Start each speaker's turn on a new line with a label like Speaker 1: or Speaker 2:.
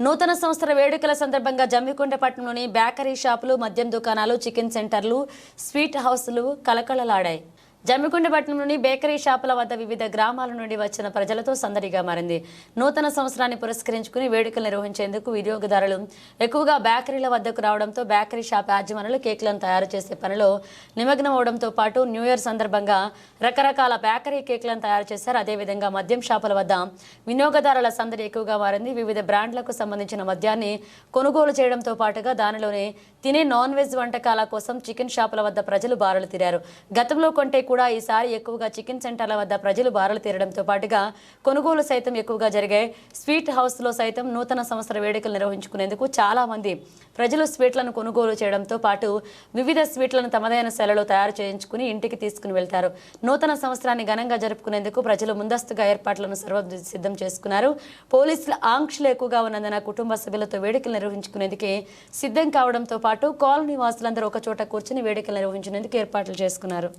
Speaker 1: నూతన సంవత్సర వేడుకల సందర్భంగా జమ్మికొండ బేకరీ షాపులు మద్యం దుకాణాలు చికెన్ సెంటర్లు స్వీట్ హౌస్లు కలకలలాడాయి జమ్మికొండ పట్టణంలోని బేకరీ షాపుల వద్ద వివిధ గ్రామాల నుండి వచ్చిన ప్రజలతో సందడిగా మారింది. నూతన సంవత్సరాన్ని పురస్కరించుకుని వేడుకలు నిర్వహించేందుకు వినియోగదారులు ఎక్కువగా బేకరీల వద్దకు రావడంతో బేకరీ షాప్ యాజమానులు కేకులను తయారు చేసే పనిలో నిమగ్నం అవడంతో పాటు న్యూ ఇయర్ సందర్భంగా రకరకాల బేకరీ కేకులను తయారు చేశారు. అదేవిధంగా మద్యం షాపుల వద్ద వినియోగదారుల సందడి ఎక్కువగా మారింది. వివిధ బ్రాండ్లకు సంబంధించిన మద్యాన్ని కొనుగోలు చేయడంతో పాటుగా దానిలోనే తినే నాన్ వెజ్ వంటకాల కోసం చికెన్ షాపుల వద్ద ప్రజలు బారులు తీరారు. గతంలో కొంటే కూడా ఈసారి ఎక్కువగా చికెన్ సెంటర్ల వద్ద ప్రజలు బారలు తీరడంతో పాటుగా కొనుగోలు సైతం ఎక్కువగా జరిగాయి. స్వీట్ హౌస్లో సైతం నూతన సంవత్సర వేడుకలు నిర్వహించుకునేందుకు చాలామంది ప్రజలు స్వీట్లను కొనుగోలు చేయడంతో పాటు వివిధ స్వీట్లను తమదైన శైలిలో తయారు చేయించుకుని ఇంటికి తీసుకుని వెళ్తారు. నూతన సంవత్సరాన్ని ఘనంగా జరుపుకునేందుకు ప్రజలు ముందస్తుగా ఏర్పాట్లను సర్వ సిద్ధం చేసుకున్నారు. పోలీసుల ఆంక్షలు ఎక్కువగా ఉన్నందున కుటుంబ సభ్యులతో వేడుకలు నిర్వహించుకునేందుకు సిద్ధం కావడంతో పాటు కాలనీ వాసులందరూ ఒక చోట కూర్చుని వేడుకలు నిర్వహించేందుకు ఏర్పాట్లు చేసుకున్నారు.